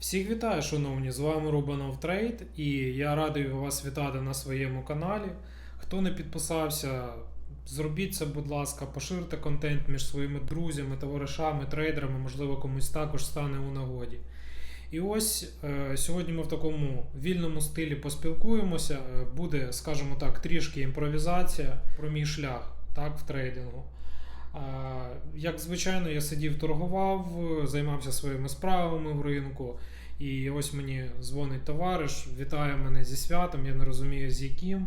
Всіх вітаю, шановні! З вами Рубанов Трейд, і я радий вас вітати на своєму каналі. Хто не підписався, зробіть це, будь ласка, поширте контент між своїми друзями, товаришами, трейдерами, можливо, комусь також стане у нагоді. І ось е, сьогодні ми в такому вільному стилі поспілкуємося. Е, Буде, скажімо так, трішки імпровізація про мій шлях так, в трейдингу. Як звичайно, я сидів, торгував, займався своїми справами в ринку. І ось мені дзвонить товариш, вітає мене зі святом, я не розумію з яким.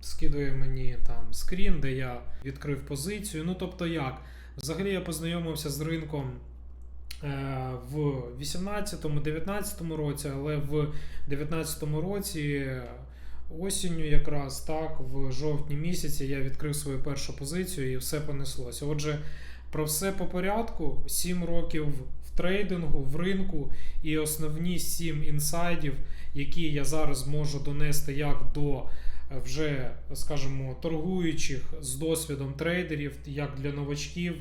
Скидує мені там скрін, де я відкрив позицію. Ну тобто як? Взагалі я познайомився з ринком е, в 18-19 році, але в 19 році осінню, якраз так, в жовтні місяці я відкрив свою першу позицію і все понеслося. Отже, про все по порядку: 7 років в трейдингу, в ринку, і основні 7 інсайдів, які я зараз можу донести як до е, вже, скажімо, торгуючих з досвідом трейдерів, як для новачків,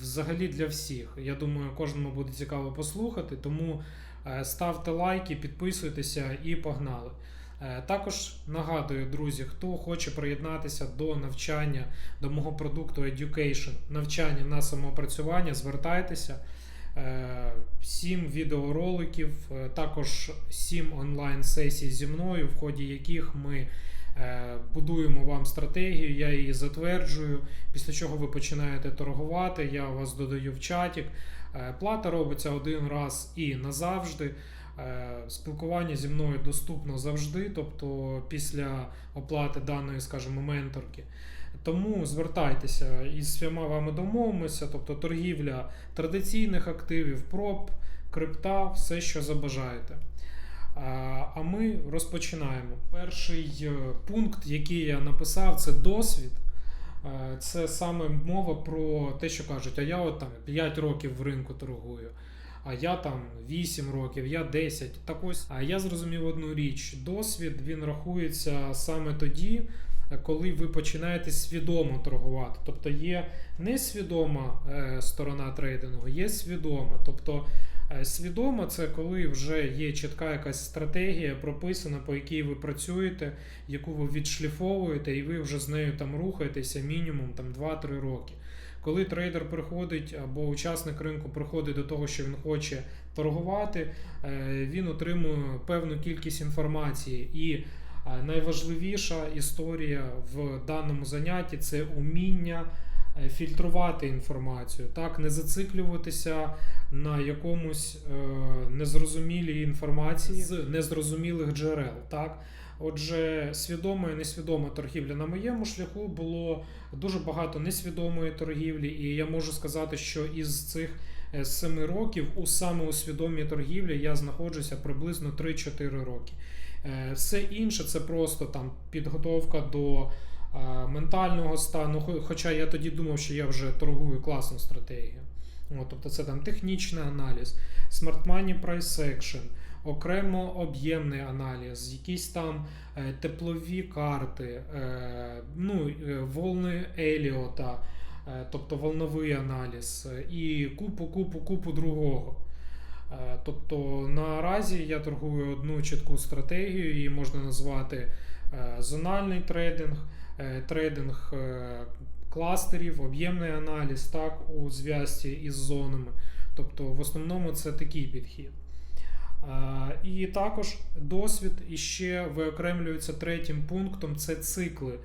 взагалі для всіх. Я думаю, кожному буде цікаво послухати, тому е, ставте лайки, підписуйтеся і погнали. Е, Також нагадую, друзі, хто хоче приєднатися до навчання до мого продукту Education, навчання на самоопрацювання, звертайтеся. Е, Сім відеороликів, е, також сім онлайн-сесій зі мною, в ході яких ми е, будуємо вам стратегію, я її затверджую. Після чого ви починаєте торгувати, я вас додаю в чатик. Е, Плата робиться один раз і назавжди. Е, Спілкування зі мною доступно завжди, тобто після оплати даної, скажімо, менторки. Тому звертайтеся із всіма вами домовимося, тобто торгівля традиційних активів, проб, крипта, все, що забажаєте. Е, А ми розпочинаємо. Перший е, пункт, який я написав, це досвід. Це саме мова про те, що кажуть, а я от там 5 років в ринку торгую а я там 8 років, я 10. Так ось, а я зрозумів одну річ: досвід він рахується саме тоді, коли ви починаєте свідомо торгувати. Тобто є несвідома е, сторона трейдингу, є свідома. Тобто е, свідома це коли вже є чітка якась стратегія прописана, по якій ви працюєте, яку ви відшліфовуєте, і ви вже з нею там рухаєтеся мінімум там 2-3 роки. Коли трейдер приходить або учасник ринку приходить до того, що він хоче торгувати, е, він отримує певну кількість інформації. І е, найважливіша історія в даному занятті це уміння е, фільтрувати інформацію, так, не зациклюватися на якомусь незрозумілій інформації з незрозумілих джерел. так. Отже, свідома і несвідома торгівля на моєму шляху було дуже багато несвідомої торгівлі, і я можу сказати, що із цих 7 років у саме у свідомій торгівлі я знаходжуся приблизно 3-4 роки. Е, Все інше це просто там підготовка до е, ментального стану. Хоча я тоді думав, що я вже торгую класну стратегію. Тобто це там технічний аналіз, Price Action, окремо об'ємний аналіз, якісь там е, теплові карти, е, ну, е, волни Еліота, тобто волновий аналіз, і купу, купу, купу другого. Тобто наразі я торгую одну чітку стратегію, її можна назвати зональний трейдинг, трейдинг кластерів, об'ємний аналіз так, у зв'язці із зонами. Тобто, в основному це такий підхід. Е, І також досвід іще виокремлюється третім пунктом це цикли.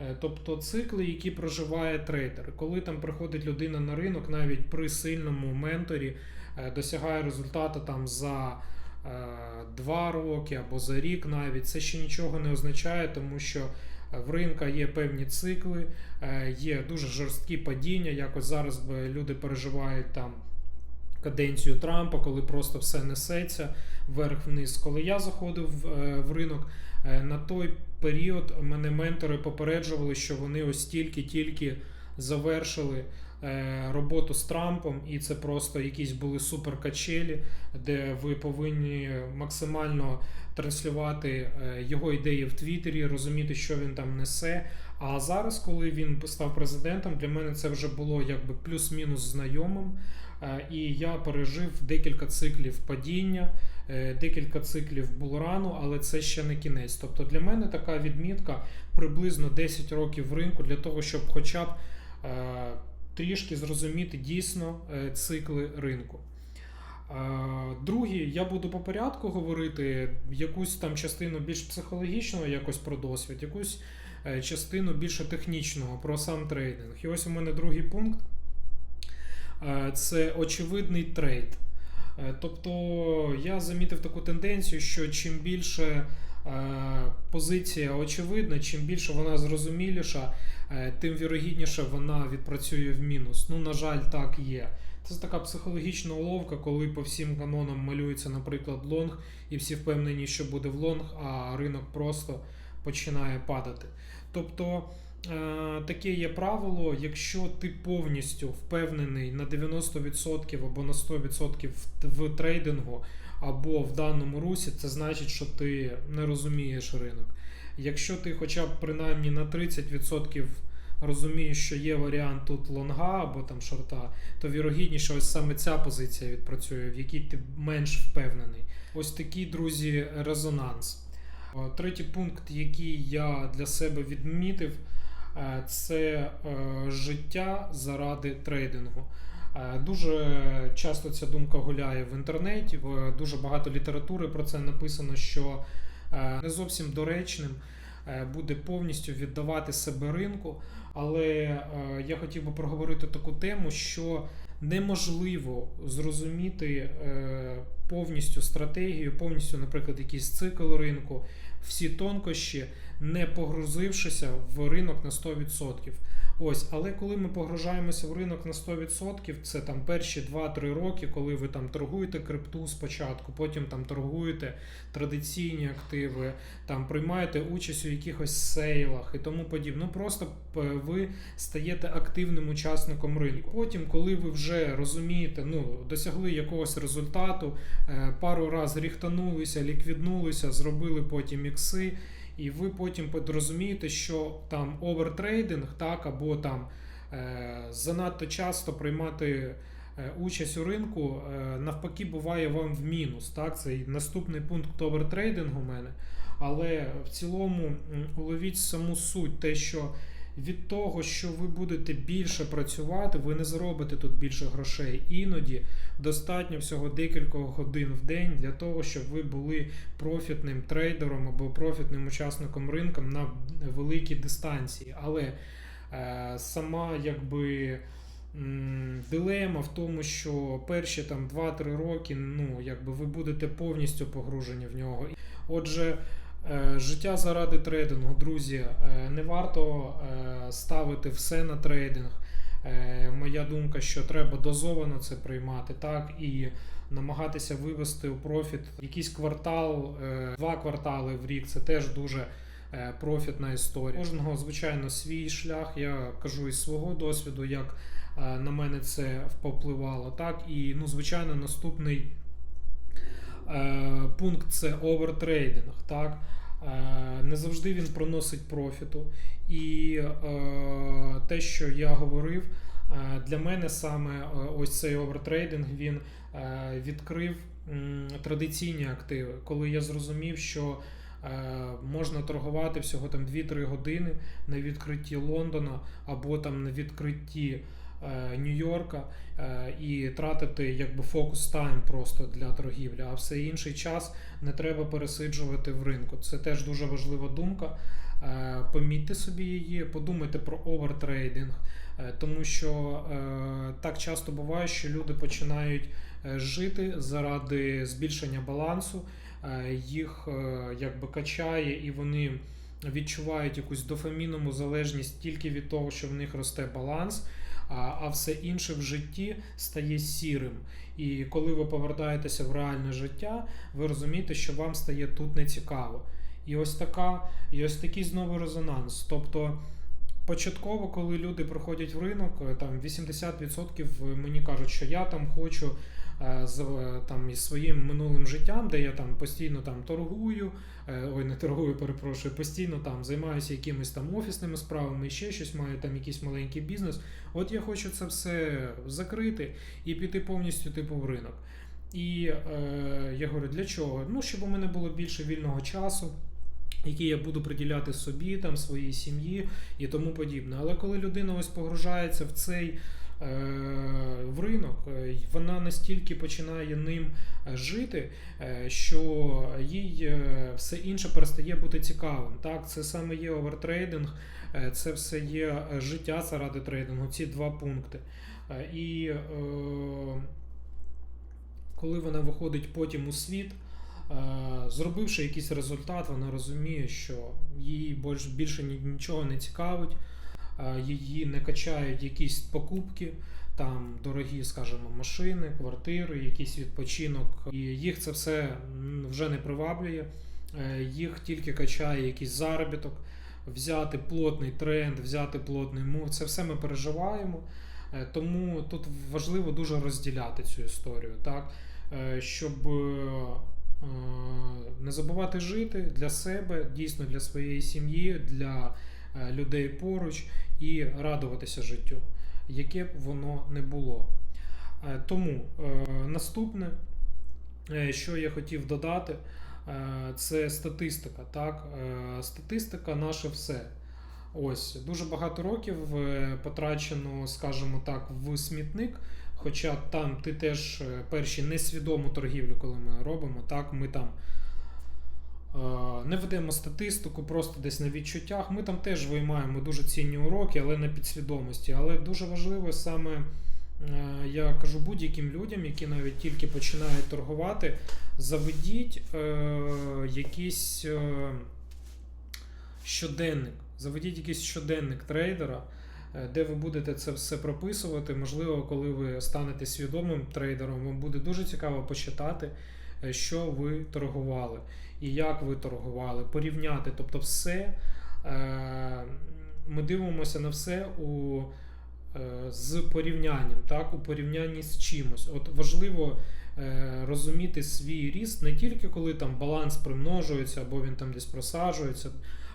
Е, Тобто цикли, які проживає трейдер. Коли там приходить людина на ринок, навіть при сильному менторі е, досягає результату там за два роки або за рік навіть, це ще нічого не означає, тому що в ринка є певні цикли, є дуже жорсткі падіння. Якось зараз люди переживають там каденцію Трампа, коли просто все несеться вверх-вниз. Коли я заходив е, в ринок, е, на той період мене ментори попереджували, що вони ось тільки-тільки завершили е, роботу з Трампом, і це просто якісь були суперкачелі, де ви повинні максимально транслювати його ідеї в Твіттері, розуміти, що він там несе. А зараз, коли він став президентом, для мене це вже було якби плюс-мінус знайомим. Е, І я пережив декілька циклів падіння. е, декілька циклів булрану, але це ще не кінець. Тобто для мене така відмітка приблизно 10 років ринку для того, щоб хоча б е, трішки зрозуміти дійсно цикли ринку. Другі, я буду по порядку говорити якусь там частину більш психологічного, якось про досвід, якусь частину більше технічного про сам трейдинг. І ось у мене другий пункт це очевидний трейд. Е, Тобто я замітив таку тенденцію, що чим більше е, позиція очевидна, чим більше вона зрозуміліша, е, тим вірогідніше вона відпрацює в мінус. Ну, на жаль, так є. Це така психологічна уловка, коли по всім канонам малюється, наприклад, лонг, і всі впевнені, що буде в лонг, а ринок просто починає падати. Тобто е, таке є правило, якщо ти повністю впевнений на 90% або на 100% в, трейдингу, або в даному русі, це значить, що ти не розумієш ринок. Якщо ти хоча б принаймні на 30% розумієш, що є варіант тут лонга або там шорта, то вірогідніше ось саме ця позиція відпрацює, в якій ти менш впевнений. Ось такий, друзі, резонанс. Третій пункт, який я для себе відмітив, е, це е, життя заради трейдингу. Е, Дуже часто ця думка гуляє в інтернеті, дуже багато літератури про це написано, що е, не зовсім доречним е, буде повністю віддавати себе ринку. Але е, я хотів би проговорити таку тему, що неможливо зрозуміти е, повністю стратегію, повністю, наприклад, якийсь цикл ринку, всі тонкощі, не погрузившися в ринок на 100%. Ось, але коли ми погружаємося в ринок на 100%, це там перші 2-3 роки, коли ви там торгуєте крипту спочатку, потім там торгуєте традиційні активи, там приймаєте участь у якихось сейлах і тому подібне. Ну просто е, ви стаєте активним учасником ринку. Потім, коли ви вже розумієте, ну досягли якогось результату, пару раз ріхтанулися, ліквіднулися, зробили потім ікси. І ви потім розумієте, що там овертрейдинг, так, або там е, занадто часто приймати е, участь у ринку, е, навпаки, буває вам в мінус. Так? Це наступний пункт овертрейдингу у мене. Але в цілому уловіть саму суть, те, що від того, що ви будете більше працювати, ви не заробите тут більше грошей. Іноді достатньо всього декількох годин в день для того, щоб ви були профітним трейдером або профітним учасником ринку на великій дистанції. Але е, сама якби. Дилема в тому, що перші там 2-3 роки, ну якби ви будете повністю погружені в нього. Отже, життя заради трейдингу, друзі, е, не варто е, ставити все на трейдинг. Е, Моя думка, що треба дозовано це приймати, так і намагатися вивести у профіт якийсь квартал, е, два квартали в рік. Це теж дуже е, профітна історія. Кожного, звичайно, свій шлях. Я кажу із свого досвіду, як е, на мене це впливало. Так, і ну, звичайно, наступний е, пункт це овертрейдинг. Так. Е, Не завжди він приносить профіту. І е, те, що я говорив, е, для мене саме ось цей овертрейдинг він відкрив традиційні активи, коли я зрозумів, що можна торгувати всього там 2-3 години на відкритті Лондона або там на відкритті Нью-Йорка е, і тратити якби фокус тайм просто для торгівлі, а все інший час не треба пересиджувати в ринку. Це теж дуже важлива думка. Е, Помітьте собі її, подумайте про овертрейдинг, е, тому що е, так часто буває, що люди починають е, жити заради збільшення балансу, е, їх е, якби качає, і вони відчувають якусь дофамінову залежність тільки від того, що в них росте баланс. А, все інше в житті стає сірим. І коли ви повертаєтеся в реальне життя, ви розумієте, що вам стає тут нецікаво. І ось така, і ось такий знову резонанс. Тобто, початково, коли люди приходять в ринок, е, там 80% мені кажуть, що я там хочу е, з е, там із своїм минулим життям, де я там постійно там торгую, е, ой, не торгую, перепрошую, постійно там займаюся якимись там офісними справами, ще щось маю там якийсь маленький бізнес. От я хочу це все закрити і піти повністю типу в ринок. І е, я говорю, для чого? Ну, щоб у мене було більше вільного часу, який я буду приділяти собі, там, своїй сім'ї і тому подібне. Але коли людина ось погружається в цей е, в ринок, е, вона настільки починає ним е, жити, е, що їй е, все інше перестає бути цікавим. Так, це саме є овертрейдинг, е, це все є е, життя заради трейдингу, ці два пункти. Е, І е, коли вона виходить потім у світ, е, зробивши якийсь результат, вона розуміє, що більш- більше нічого не цікавить, е, її не качають якісь покупки, там дорогі, скажімо, машини, квартири, якийсь відпочинок. І їх це все вже не приваблює. Е, Їх тільки качає якийсь заробіток, взяти плотний тренд, взяти плотний мув. Це все ми переживаємо. Е, Тому тут важливо дуже розділяти цю історію, так? Е, щоб е, не забувати жити для себе, дійсно для своєї сім'ї, для е, людей поруч і радуватися життю, яке б воно не було. Е, Тому е, наступне, е, що я хотів додати, е, це статистика. Так? Е, Статистика наше все. Ось дуже багато років е, потрачено, скажімо так, в смітник. Хоча там ти теж е, перші несвідому торгівлю, коли ми робимо, так ми там е, не ведемо статистику, просто десь на відчуттях. Ми там теж виймаємо дуже цінні уроки, але на підсвідомості. Але дуже важливо саме, е, я кажу будь-яким людям, які навіть тільки починають торгувати, заведіть е, якийсь е, щоденник. Заведіть якийсь щоденник трейдера, е, де ви будете це все прописувати. Можливо, коли ви станете свідомим трейдером, вам буде дуже цікаво почитати, е, що ви торгували і як ви торгували, порівняти. Тобто, все е, ми дивимося на все у, е, з порівнянням, так, у порівнянні з чимось. От важливо е, розуміти свій ріст не тільки коли там баланс примножується або він там десь просаджується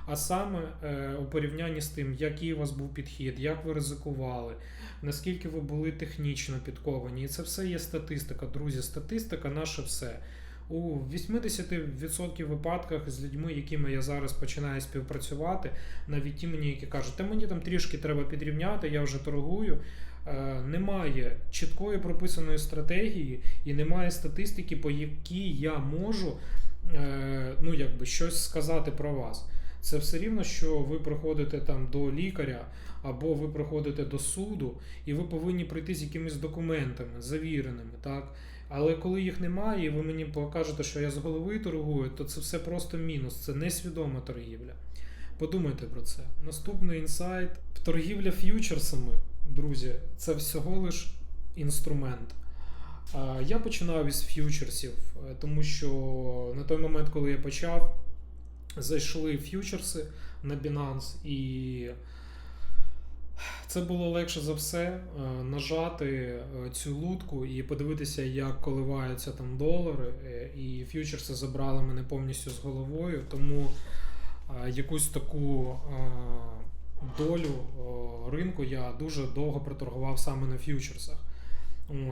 а саме е, у порівнянні з тим, який у вас був підхід, як ви ризикували, наскільки ви були технічно підковані. І це все є статистика. Друзі, статистика наше все. У 80% випадках з людьми, якими я зараз починаю співпрацювати, навіть ті мені, які кажуть, та мені там трішки треба підрівняти, я вже торгую. Е, Немає чіткої прописаної стратегії і немає статистики, по якій я можу е, ну, якби, щось сказати про вас. Це все рівно, що ви приходите там до лікаря або ви приходите до суду, і ви повинні прийти з якимись документами, завіреними. так? Але коли їх немає, і ви мені покажете, що я з голови торгую, то це все просто мінус, це несвідома торгівля. Подумайте про це. Наступний інсайт: торгівля ф'ючерсами, друзі, це всього лиш інструмент. Я починав із ф'ючерсів, е, тому що на той момент, коли я почав, зайшли ф'ючерси на Binance, і це було легше за все е, нажати е, цю лутку і подивитися, як коливаються там долари. Е, І ф'ючерси забрали мене повністю з головою, тому якусь таку долю ринку я дуже довго проторгував саме на ф'ючерсах.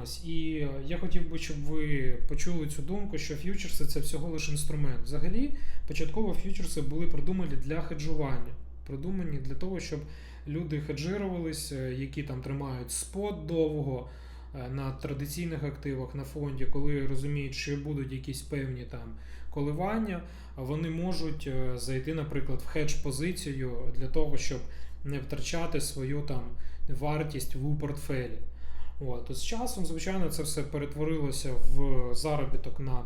Ось, і я хотів би, щоб ви почули цю думку, що ф'ючерси це всього лише інструмент. Взагалі, початково ф'ючерси були придумані для хеджування, придумані для того, щоб люди хеджирувались, е, які там тримають спот довго е, на традиційних активах на фонді, коли розуміють, що будуть якісь певні там коливання, вони можуть е, зайти, наприклад, в хедж позицію для того, щоб не втрачати свою там вартість в портфелі. От. З часом, звичайно, це все перетворилося в заробіток на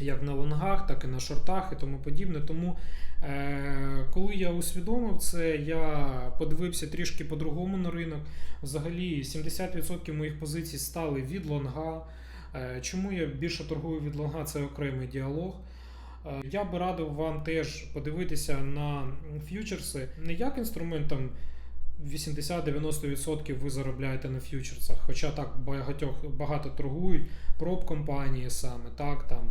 як на лонгах, так і на шортах і тому подібне. Тому, е, коли я усвідомив це, я подивився трішки по-другому на ринок. Взагалі, 70% моїх позицій стали від лонга. Е, чому я більше торгую від лонга, це окремий діалог. Е, Я би радив вам теж подивитися на ф'ючерси не як інструмент там 80-90% ви заробляєте на ф'ючерсах, хоча так багатьох багато торгують проб компанії саме, так там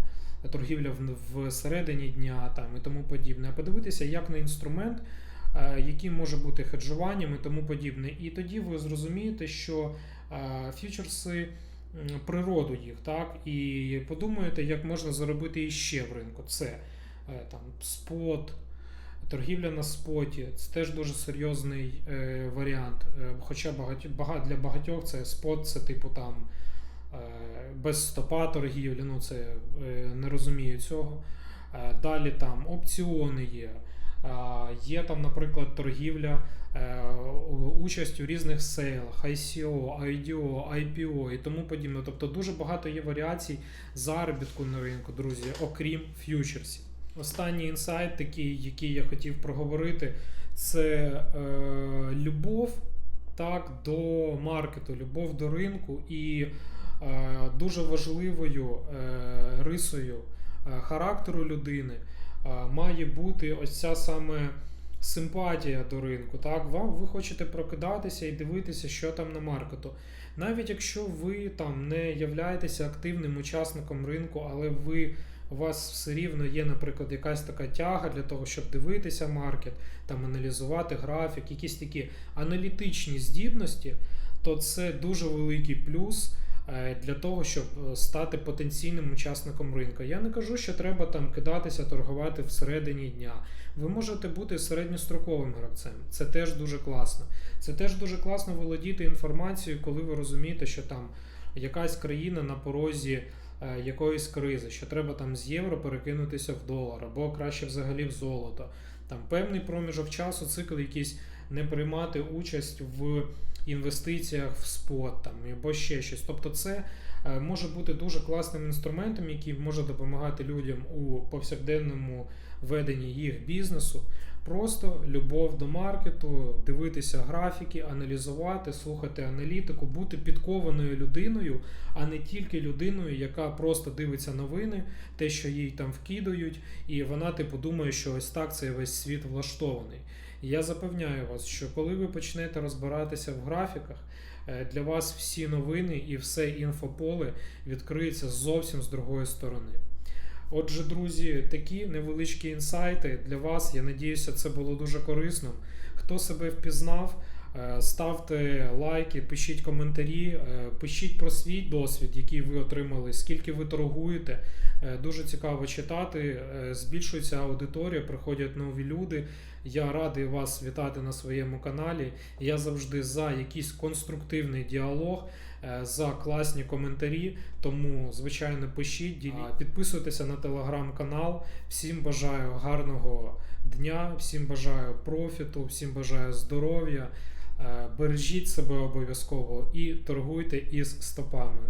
торгівля в, середині дня там і тому подібне. А подивитися як на інструмент, е, який може бути хеджуванням і тому подібне. І тоді ви зрозумієте, що е, ф'ючерси природу їх, так, і подумаєте, як можна заробити іще в ринку. Це е, там спот, торгівля на споті. Це теж дуже серйозний е, варіант. Е, хоча багать, бага- для багатьох це спот, це типу там е, без стопа торгівлі, ну це е, не розумію цього. Е, Далі там опціони є. Є там, наприклад, торгівля е, участь у різних сейлах, ICO, IDO, IPO і тому подібне. Тобто дуже багато є варіацій заробітку на ринку, друзі, окрім ф'ючерсів. Останній інсайт, такий, який я хотів проговорити, це е, любов так, до маркету, любов до ринку і е, дуже важливою е, рисою е, характеру людини е, має бути ось ця саме симпатія до ринку. Так, вам ви хочете прокидатися і дивитися, що там на маркету. Навіть якщо ви там не являєтеся активним учасником ринку, але ви у вас все рівно є, наприклад, якась така тяга для того, щоб дивитися маркет, там аналізувати графік, якісь такі аналітичні здібності, то це дуже великий плюс е, для того, щоб е, стати потенційним учасником ринку. Я не кажу, що треба там кидатися, торгувати всередині дня. Ви можете бути середньостроковим гравцем. Це теж дуже класно. Це теж дуже класно володіти інформацією, коли ви розумієте, що там якась країна на порозі якоїсь кризи, що треба там з євро перекинутися в долар, або краще взагалі в золото. Там певний проміжок часу, цикл якийсь не приймати участь в інвестиціях в спот там, або ще щось. Тобто, це е, може бути дуже класним інструментом, який може допомагати людям у повсякденному веденні їх бізнесу. Просто любов до маркету, дивитися графіки, аналізувати, слухати аналітику, бути підкованою людиною, а не тільки людиною, яка просто дивиться новини, те, що їй там вкидають, і вона типу думає, що ось так цей весь світ влаштований. Я запевняю вас, що коли ви почнете розбиратися в графіках, е, для вас всі новини і все інфополе відкриється зовсім з другої сторони. Отже, друзі, такі невеличкі інсайти для вас. Я надіюся, це було дуже корисно. Хто себе впізнав, е, ставте лайки, пишіть коментарі, е, пишіть про свій досвід, який ви отримали, скільки ви торгуєте. Е, Дуже цікаво читати. Збільшується аудиторія, приходять нові люди. Я радий вас вітати на своєму каналі. Я завжди за якийсь конструктивний діалог, е, за класні коментарі. Тому, звичайно, пишіть, діліть. підписуйтеся на телеграм-канал. Всім бажаю гарного дня, всім бажаю профіту, всім бажаю здоров'я. Е, Бережіть себе обов'язково і торгуйте із стопами.